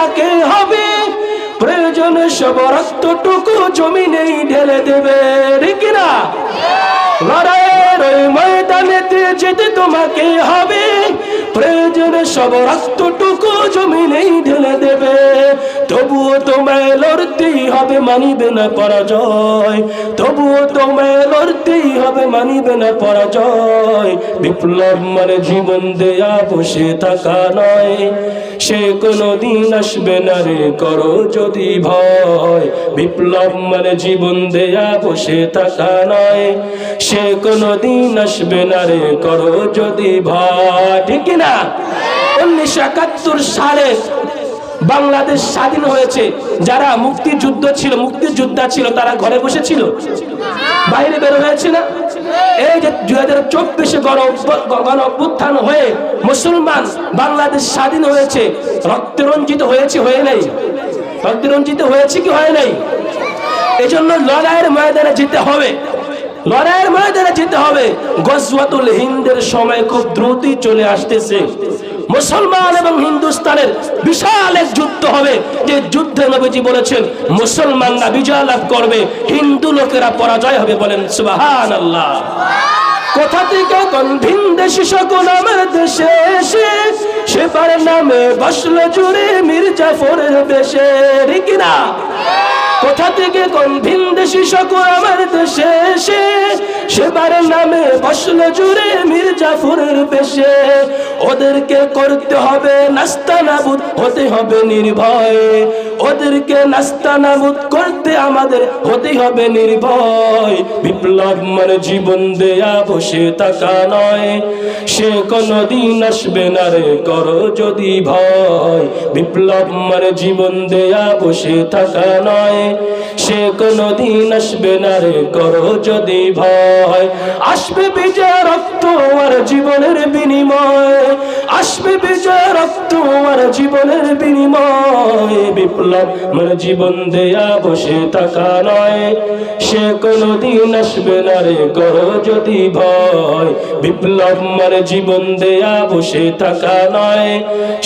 তোমাকে হবে। প্রয়োজন সব রক্তটুকু জমিনেই ঢেলে দেবে। কিনা? লড়াইয়ের ওই ময়দানেতে যেতে তোমাকে হবে, প্রয়োজন সব রক্তটুকু জমিনেই ঢেলে দেবে। তবুও তোমায় লড়তেই হবে, মানিবে না পরাজয়। তবুও তোমায় লড়তেই হবে, মানিবে না পরাজয়। বিপ্লব মানে জীবন দেয়া, বসে থাকা নয়। সে কোনো দিন আসবে না রে, করো যদি ভয়। বিপ্লব মানে জীবন দেয়া, বসে থাকা নয়। সে কোনো দিন আসবে না রে, করো যদি ভয়। ঠিক না উনিশশো একাত্তর সালে বাংলাদেশ স্বাধীন হয়েছে। যারা মুক্তিযুদ্ধ ছিল, মুক্তিযোদ্ধা ছিল, তারা ঘরে বসেছিল। বাইরে বের হয়েছে না? এই যে দুই হাজার চব্বিশে গণ অভ্যুত্থান হয়ে মুসলমান বাংলাদেশ স্বাধীন হয়েছে, রক্তরঞ্জিত হয়েছে, হয়ে নাই। রক্তরঞ্জিত হয়েছে কি হয় নাই? এজন্য লড়াইয়ের ময়দানে যেতে হবে। লড়াইয়ের ময়দানে যেতে হবে। গজওয়াতুল হিন্দের সময় খুব দ্রুতই চলে আসতেছে। মুসলমান এবং হিন্দুস্তানের বিশাল এক যুদ্ধ হবে। যে যুদ্ধে নবীজি বলেছেন মুসলমানরা বিজয় লাভ করবে হিন্দু লোকেরা পরাজয় হবে বলেন সুবাহান আল্লাহ কোথা থেকে কোন ভিন দেশি সকল আমার দেশে এসে সেবার নামে বসল জুড়ে মির্জাফরের বেশে কোথা থেকে কোন ভিন দেশি সকল আমার দেশে এসে? সেবার নামে বসল জুড়ে মির্জাফুরের বেশে। ওদেরকে করতে হবে নাস্তা নাবুদ, হতে হবে নির্ভয়। ওদেরকে নাস্তা নাবুদ করতে আমাদের হতে হবে নির্ভয়। বিপ্লব মানে জীবন দেয়া বসে থাকা নয়। সে কোনো দিন আসবে না রে, করো যদি ভয়। বিপ্লব মানে জীবন দেয়া বসে থাকা নয়। সে কোনো দিন আসবে না রে, করো যদি ভয়। আসবে বিজয় রক্ত আর জীবনের বিনিময়। আসবে বিজয় রক্ত আর জীবনের বিনিময়। বিপ্লব মানে জীবন দেয়া বসে থাকা নয়। সে কোনো দিন আসবে না রে করো যদি ভয়। বিপ্লব মানে জীবন দেয়া বসে থাকা নয়।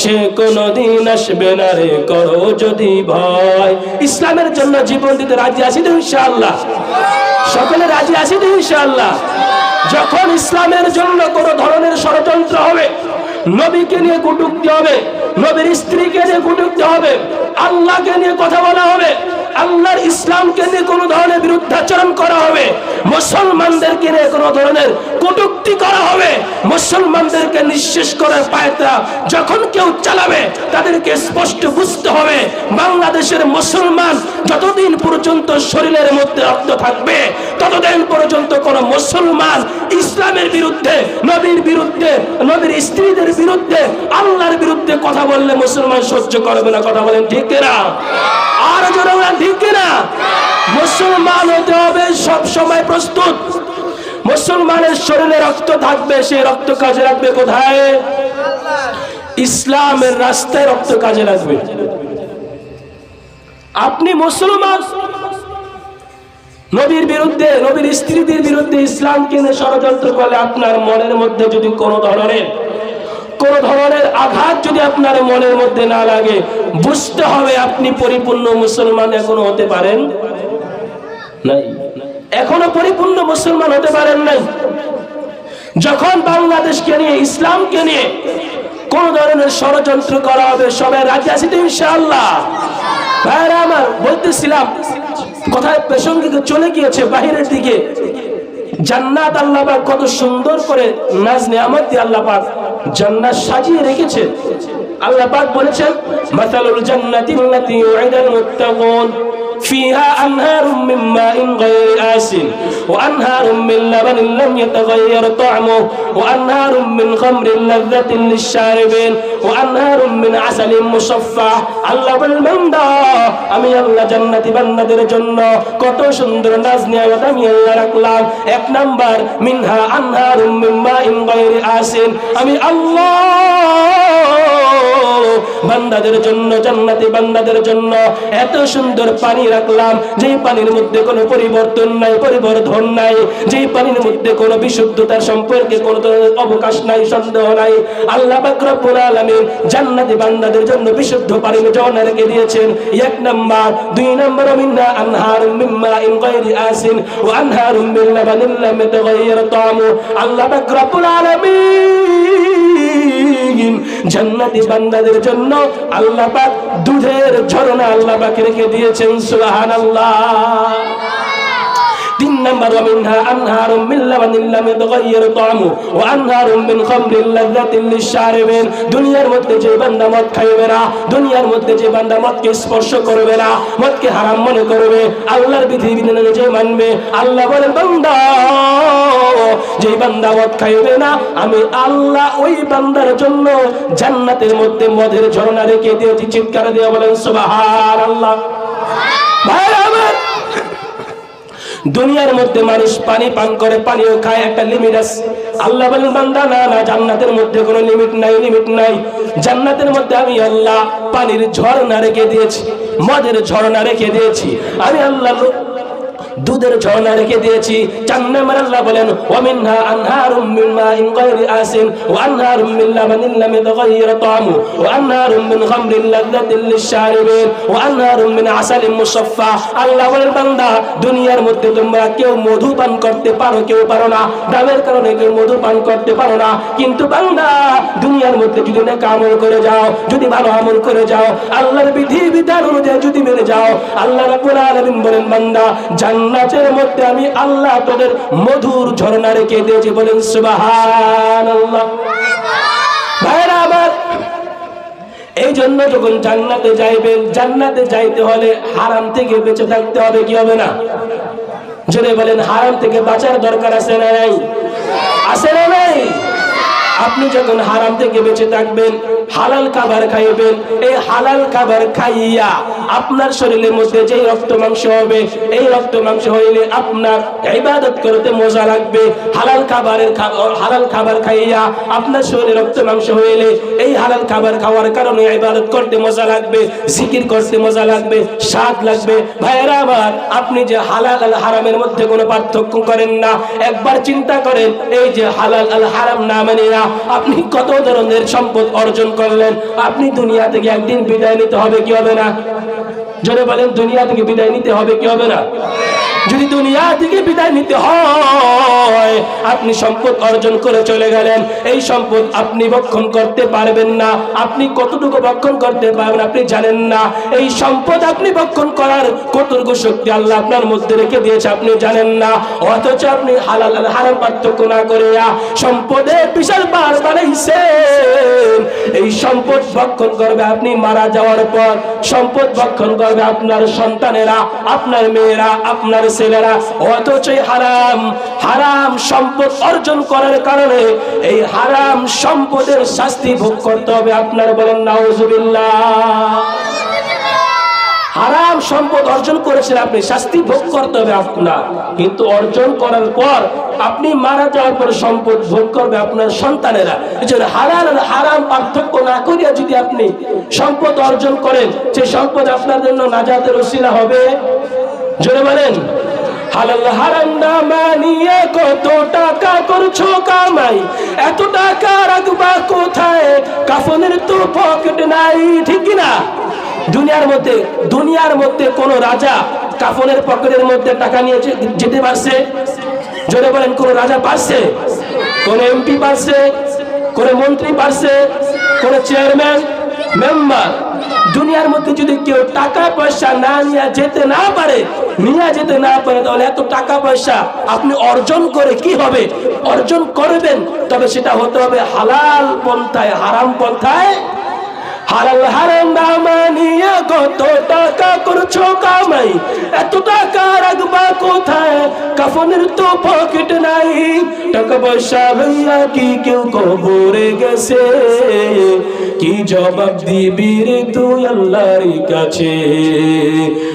সে কোনো দিন আসবে না রে করো যদি ভয়। ইসলামের জন্য জীবন দিতে রাজি আছি তো ইনশাআল্লাহ। সকলে রাজি আছি তো ইনশাআল্লাহ। যখন ইসলামের জন্য কোন ধরনের ষড়যন্ত্র হবে, নবীকে নিয়ে কুটুক্তি হবে নবীর স্ত্রীকে নিয়ে কুটুক্তি হবে, আল্লাহকে নিয়ে কথা বলা হবে, আল্লাহর ইসলামকে নিয়ে কোনো ধরনের বিরুদ্ধাচরণ করা হবে, মুসলমানদেরকে নিয়ে কোনো ধরনের কটুক্তি করা হবে, মুসলমানদেরকে নিঃশেষ করার পায়তা যখন কেউ চালাবে, তাদেরকে স্পষ্ট বুঝতে হবে, বাংলাদেশের মুসলমান যতদিন পর্যন্ত শরীরের মধ্যে রক্ত থাকবে, ততদিন পর্যন্ত কোন মুসলমান ইসলামের বিরুদ্ধে, নবীর বিরুদ্ধে, নবীর স্ত্রীদের বিরুদ্ধে, আল্লাহর বিরুদ্ধে কথা বললে মুসলমান সহ্য করবে না। কথা বলেন, ঠিক না আর জোরে বলেন, ঠিক না মুসলমান হতে হবে সব সময় প্রস্তুত। মুসলমানের শরীরে রক্ত থাকবে সে রক্ত কাজে লাগবে কোথায়? ইসলামের রাস্তায় রক্ত কাজে লাগবে। আপনি মুসলমান? নবীর বিরুদ্ধে, নবীর স্ত্রীদের বিরুদ্ধে ইসলামকে ষড়যন্ত্র করলে আপনার মনের মধ্যে যদি কোনো ধরনের কোন ধরনের আঘাত যদি আপনার মনের মধ্যে না লাগে, বুঝতে হবে আপনি পরিপূর্ণ মুসলমান এখনও হতে পারেন নাই। এখনও পরিপূর্ণ মুসলমান হতে পারেন নাই। যখন বাংলাদেশকে নিয়ে, ইসলামকে নিয়ে কোন ধরনের ষড়যন্ত্র করা হবে, সবাই রাজি আছি তো ইনশাআল্লাহ? ভাইরা আমার, বলতেছিলাম, কোথায় প্রাসঙ্গিক চলে গিয়েছে বাহিরের দিকে? জান্নাত আল্লাহ পাক কত সুন্দর করে নাজ নিয়ামত দিয়ে আল্লাহ পাক জান্নাত সাজিয়ে রেখেছেন আল্লাহ পাক বলেছেন মাসালুল জান্নাতিল্লাতি উইদাল মুত্তাকুন। فيها أنهار من ماء غير آسن وأنهار من لبن لم يتغير طعمه وأنهار من خمر لذة للشاربين وأنهار من عسل مصفى আল্লাহ বলবেন দা আমি আল্লাহ জান্নাতি বান্দাদের জন্য কত সুন্দর নাজ নিয়ামত আমি আল্লাহ রাখলাম এক নাম্বার মিনহা আনহারুম মিন মাইন গায়রি আসিন আমি আল্লাহ বান্দাদের জন্য, জান্নাতি বান্দাদের জন্য এত সুন্দর পানি রাখলাম, যেই পানির মধ্যে কোনো পরিবর্তন নাই, পরিবর্ধন নাই, যেই পানির মধ্যে কোনো বিশুদ্ধতার সম্পর্কে কোনো অবকাশ নাই, সন্দেহ নাই। আল্লাহ পাক রব্বুল আলামিন জান্নাতি বান্দাদের জন্য বিশুদ্ধ পানির ঝর্ণা রেখে দিয়েছেন। এক নাম্বার, দুই নাম্বার মিন্না আনহারুম মিম্মা ইন গায়রি আসিন ওয়া আনহারুম মিন লাবানিন লাম ইয়াতাগায়্যার তা'আমু আল্লাহ পাক রব্বুল আলামিন জান্নাতি বান্দাদের জন্য আল্লাহ পাক দুধের ঝরনা আল্লাহ পাক রেখে দিয়েছেন সুবহানাল্লাহ। নাম্বার মিনহা আনহারুম মিন লাবানিল লাম ইতাগায়্যার তা'মু ওয়া আনহারুম মিন খামরিল লাযাতিন লিশশারিবিন দুনিয়ার মধ্যে যে বান্দা মদ খাইবে না, দুনিয়ার মধ্যে যে বান্দা মদকে স্পর্শ করবে না, মদকে হারাম মনে করবে, আল্লাহর বিধি বিধান যে মানবে। আল্লাহ বলেন, বান্দা যে বান্দা মদ খাইবে না, আমি আল্লাহ ওই বান্দার জন্য জান্নাতের মধ্যে মদের ঝর্ণা রেখে দিয়েছি। চিৎকার দিয়ে বলেন, সুবহানাল্লাহ। ভাইরা দুনিয়ার মধ্যে মানুষ পানি পান করে, পানিও খায়, একটা লিমিট আছে। আল্লাহ বলেন, বান্দা, না না, জান্নাতের মধ্যে কোনো লিমিট নাই লিমিট নাই। জান্নাতের মধ্যে আমি আল্লাহ পানির ঝর্ণা রেখে দিয়েছি, মদের ঝর্ণা রেখে দিয়েছি। আমি আল্লাহ দুধের ঝর্ণা রেখে দিয়েছি। বলেন আনহারুম মিন মাইন আসিন ওয়া আনহারুম মিন লাবানিন লাম ওয়া আনহারুম মিন ওয়া আনহারুম মিন মুসাফফা আল্লাহ বলেন, বান্দা, দুনিয়ার মধ্যে তোমরা কেউ মধু পান করতে পারো, কেউ পারো না। দামের কারণে কেউ মধু পান করতে পারো না। কিন্তু বান্দা, দুনিয়ার মধ্যে যদি নেক আমল করে যাও, যদি ভালো আমল করে যাও, আল্লাহর বিধি বিধান অনুযায়ী যদি মেনে যাও, আল্লাহ রাব্বুল আলামিন বলেন, বান্দা জান্নাতের মধ্যে আমি আল্লাহ তোদের মধুর ঝর্ণা রেখে দিয়েছি। বলেন, সুবহানাল্লাহ। এই জন্য যখন জান্নাতে যাইবেন, জান্নাতে যাইতে হলে হারাম থেকে বেঁচে থাকতে হবে, কি হবে না? যদি বলেন, হারাম থেকে বাঁচার দরকার আছে না নাই? আছে না নাই? আপনি যখন হারাম থেকে বেঁচে থাকবেন হালাল খাবার খাইবেন। এই হালাল খাবার খাইয়া আপনার শরীরের মধ্যে যে রক্ত মাংস হবে, এই রক্ত মাংস হইলে আপনার ইবাদত করতে মজা লাগবে। হালাল খাবারের হালাল খাবার খাইয়া আপনার শরীরে রক্ত মাংস হইলে এই হালাল খাবার খাওয়ার কারণে ইবাদত করতে মজা লাগবে, জিকির করতে মজা লাগবে, স্বাদ লাগবে। ভাইয়েরা আমার, আপনি যে হালাল আল হারামের মধ্যে কোনো পার্থক্য করেন না, একবার চিন্তা করেন, এই যে হালাল আল হারাম না মানে আপনি কত ধরনের সম্পদ অর্জন করলেন, আপনি দুনিয়া থেকে একদিন বিদায় নিতে হবে, কি হবে না? জোরে বলেন, দুনিয়া থেকে বিদায় নিতে হবে, কি হবে না? যদি দুনিয়া থেকে বিদায় নিতে হয়, আপনি সম্পদ অর্জন করে চলে গেলেন। এই সম্পদ আপনি ভক্ষণ করতে পারবেন না। আপনি কতটুকু ভক্ষণ করতে পারবেন আপনি জানেন না। এই সম্পদ আপনি ভক্ষণ করার কতটুকু শক্তি আল্লাহ আপনার মধ্যে রেখে দিয়েছে আপনি জানেন না। অথচ আপনি হালাল হারাম পার্থক্য না করে সম্পদের বিশাল বার বানাইছেন। এই সম্পদ ভক্ষণ করবে আপনি মারা যাওয়ার পর। সম্পদ ভক্ষণ করবে আপনার সন্তানেরা, আপনার মেয়েরা, আপনার ছেলেরা, অথচ হারাম হারাম সম্পদ অর্জন করার কারণে এই হারাম সম্পদের শাস্তি ভোগ করতে হবে। আপনার বলেন, নাউজুবিল্লাহ। হারাম সম্পদ অর্জন করেছেন আপনি, শাস্তি ভোগ করতে হবে আপনার। কিন্তু অর্জন করার পর আপনি মারা যাওয়ার পর সম্পদ ভোগ করবে আপনার সন্তানেরা। এজন্য হালাল আর হারাম পার্থক্য না করিয়া যদি আপনি সম্পদ অর্জন করেন সেই সম্পদ আপনার জন্য নাজাতের ওসিলা হবে। জোরে বলেন। হালাল হারাম না মানিয়ে কত টাকা করছ কামাই? এত টাকা রাখবা কোথায়? কাফনের তো পকেট নাই, ঠিক না দুনিয়ার মধ্যে দুনিয়ার মধ্যে কোন রাজা কাফনের পকেটের মধ্যে টাকা নিয়ে যেতে পারছে? জোরে বলেন, কোন রাজা পারছে? কোন এমপি পারছে? কোন মন্ত্রী পারছে? কোন চেয়ারম্যান, মেম্বার? দুনিয়ার মধ্যে যদি কেউ টাকা পয়সা না নিয়ে যেতে না পারে, নিয়ে যেতে না পারে, তাহলে এত টাকা পয়সা আপনি অর্জন করে কি হবে? অর্জন করবেন, তবে সেটা হতে হবে হালাল পন্থায়, হারাম পন্থায় হালাল হারাম না মানিয়ে কত টাকা করছ কামাই? এত টাকা রাখবা কোথায়? কাফনের তো পকেট নাই। টাকা পয়সা লইয়া কি কেউ কবরে গেছে? কি জবাব দিবি রে তুই আল্লাহর কাছে?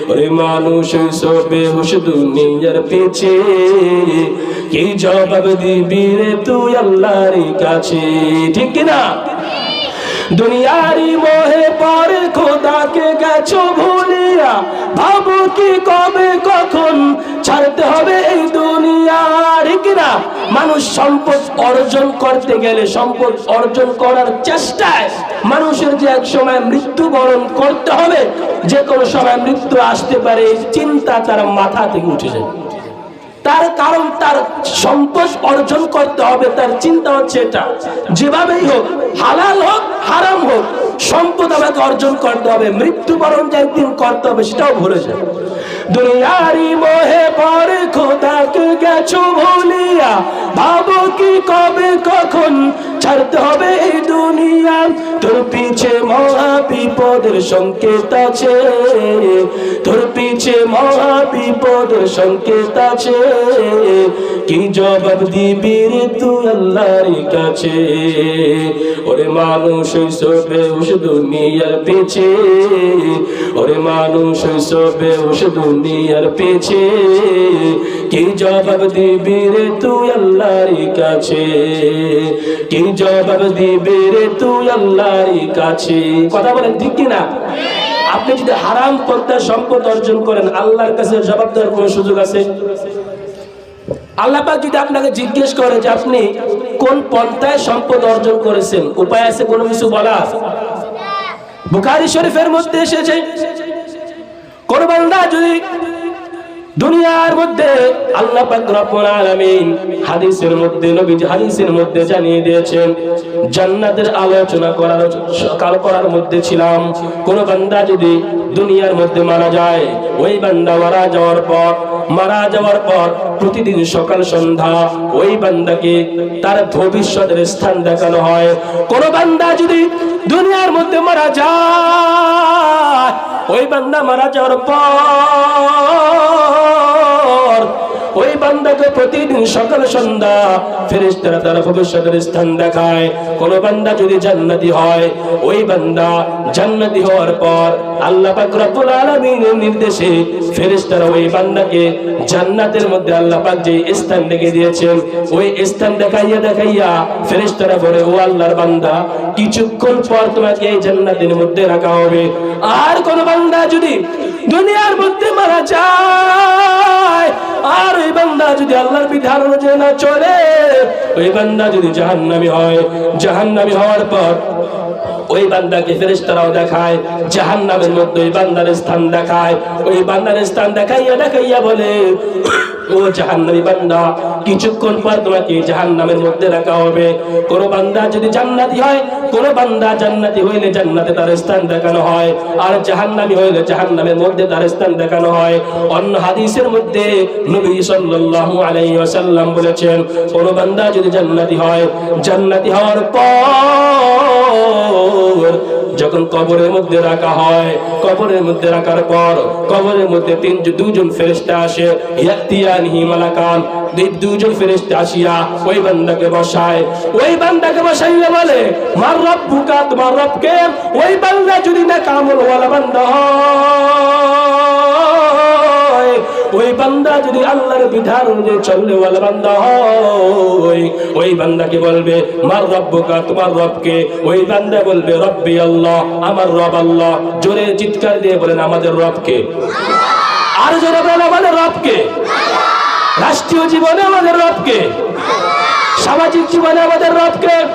ওরে মানুষ সবে হুশ দুনিয়ার পেছে। কি জবাব দিবি রে তুই আল্লাহর কাছে? ঠিক না দুনিয়ারি মোহে পর খোদাকে গেছো ভুলিয়া। ভাবো কি কবে, কখন ছাড়তে হবে এই দুনিয়ার কিনা? মানুষ সম্পদ অর্জন করতে গেলে সম্পদ অর্জন করার চেষ্টায় মানুষের যে এক সময় মৃত্যুবরণ করতে হবে, যে কোনো সময় মৃত্যু আসতে পারে, এই চিন্তা তার মাথা থেকে উঠে যায়। তার কারণ তার সন্তোষ অর্জন করতে হবে, তার চিন্তা হচ্ছে এটা। যেভাবেই হোক, হালাল হোক, হারাম হোক, সম্পদ আমাকে অর্জন করতে হবে, মৃত্যুবরণ যে একদিন করতে হবে সেটাও ভুলে যায় দুনিয়ারি মোহে পর খোদাকে গেছো ভুলিয়া, ভাবো কি কবে কখন ছাড়তে হবে এই দুনিয়া। তোর পিছে মহা বিপদের সংকেত আছে। তোর পিছে মহা বিপদের সংকেত আছে। কি জবাব দিবি রে তুই আল্লাহর কাছে? ওরে মানুষ সবে উস দুনিয়ার পেছে। ওরে মানুষ সবে উস দুনিয়ার পেছে। কি জবাব দিবি রে তুই আল্লাহর কাছে? কি জবাব দিবি রে তুই আল্লাহর কাছে। কথা বলেন ঠিক কি না আপনি যদি হারাম পন্থায় সম্পদ অর্জন করেন, আল্লাহর কাছে জবাব দেওয়ার কোনো সুযোগ আছে? আল্লাপাক যদি আপনাকে জিজ্ঞেস করে যে আপনি কোন পন্থায় সম্পদ অর্জন করেছেন, উপায় আছে কোনো কিছু বলা? বুখারী শরীফের মধ্যে এসেছে, কোন বান্দা যদি দুনিয়ার মধ্যে আল্লাহ পাক রব্বুল আলামিন হাদিসের মধ্যে নবী হাদিসের মধ্যে জানিয়ে দিয়েছেন, জান্নাতের আলোচনা করার কাল করার মধ্যে ছিলাম। কোন বান্দা যদি দুনিয়ার মধ্যে মারা যায়, ওই বান্দা মারা যাওয়ার পর, মারা যাওয়ার পর প্রতিদিন সকাল সন্ধ্যা ওই বান্দাকে তার ভবিষ্যতের স্থান দেখানো হয়। কোন বান্দা যদি দুনিয়ার মধ্যে মারা যায়, ওই বান্দা মারা যাওয়ার পর বান্দাকে প্রতিদিন সকাল সন্ধ্যা তার ভবিষ্যতের স্থান দেখায়। কোন বান্দা যদি জান্নাতি হয়, ওই বান্দা জান্নাতি হওয়ার পর আল্লাহ নির্দেশে ফেরেশতারা ওই বান্দাকে জান্নাতের মধ্যে আল্লাহ পাক যে স্থান দেখে দিয়েছেন, ওই স্থান দেখাইয়া দেখাইয়া ফেরেশতারা বলে, ও আল্লাহর বান্দা, কিছুক্ষণ পর তোমাকে এই জান্নাতের মধ্যে রাখা হবে। আর কোন বান্দা যদি দুনিয়ার মধ্যে মারা যায় যদি আল্লাহর বিধান অনুযায়ী না চলে, ওই বান্দা যদি জাহান্নামি হয়, জাহান্নামি হওয়ার পর ওই বান্দাকে ফেরেশতারাও দেখায়, জাহান্নামের মধ্যে ওই বান্দার স্থান দেখায়, ওই বান্দার স্থান দেখাইয়া দেখাইয়া বলে ও জাহান্নামী বান্দা, কিছুক্ষণ পর তোমাকে জাহান্নামের মধ্যে রাখা হবে। কোন বান্দা যদি জান্নাতি হয়, কোন বান্দা জান্নাতি হইলে জান্নাতে তার স্থান দেখানো হয়। আর জাহান্নামী হইলে জাহান্নামের মধ্যে তার স্থান দেখানো হয়। অন্য হাদিসের মধ্যে নবী সাল্লাল্লাহু আলাইহি ওয়াসাল্লাম বলেছেন, কোন বান্দা যদি জান্নাতি হয়, জান্নাতি হওয়ার পর যখন কবরের মধ্যে রাখা হয়, কবরের মধ্যে রাখার পর কবরের মধ্যে তিন, দুজন ফেরেস্তা আসে, ইয়াতিয়ানহি মালাকান। দুজন ফেরেস্তা আসিয়া ওই বান্দাকে বসায়। ওই বান্দাকে বসাইলে বলে, মার ভুকাত তোমার রবকে, ওই বান্দা যদি না কামল ওয়ালা বান্দা হয় ওই বান্দা যদি আল্লাহর বিধান অনুযায়ী চললে ওয়ালা বান্দা হয়, ওই বান্দাকে বলবে? মার রব্বুকা, তোমার রবকে। ওই বান্দা বলবে, রব্বি আল্লাহ, আমার রব আল্লাহ। জোরে চিৎকার দিয়ে বলেন, আমাদের রবকে। আর জোরে বলে আমাদের রবকে। রাষ্ট্রীয় জীবনে আমাদের রবকে। সামাজিক জীবনে আমাদের রবকে।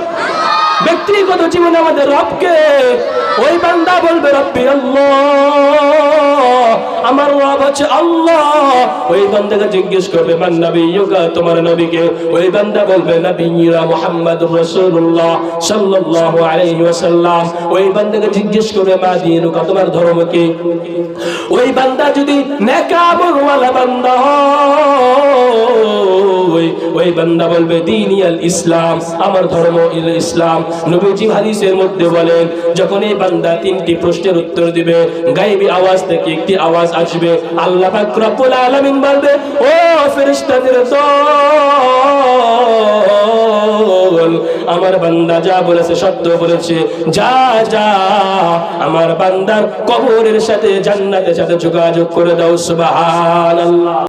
ব্যক্তিগত জীবনে আমাদের রবকে। ওই বান্দা বলবে, রব্বি আল্লাহ আমার রব হচ্ছে আল্লাহ। ওই বান্দাকে জিজ্ঞেস করবে, মান নবী ইয়োগা তোমার নবীকে। ওই বান্দা বলবে নবীরা মুহাম্মাদুর রাসূলুল্লাহ সাল্লাল্লাহু আলাইহি ওয়াসাল্লাম। ওই বান্দাকে জিজ্ঞেস করবে, মা দিনুকা? তোমার ধর্ম কি? ওই বান্দা যদি নেকামল ওয়ালা বান্দা হয়, ওই বান্দা বলবে দিনিয়াল ইসলাম, আমার ধর্ম ইল ইসলাম। নবীজি হাদিসের মধ্যে বলেন, যখন এই বান্দা তিনটি প্রশ্নের উত্তর দিবে, গায়েবী আওয়াজ থেকে একটি আওয়াজ আসবে। আল্লাহ পাক আলামিন বলবে, ও ফেরেশতাদের দল আমার বান্দা যা বলেছে সত্য বলেছে। যা যা, আমার বান্দার কবরের সাথে জান্নাতের সাথে যোগাযোগ করে দাও, সুবহানাল্লাহ।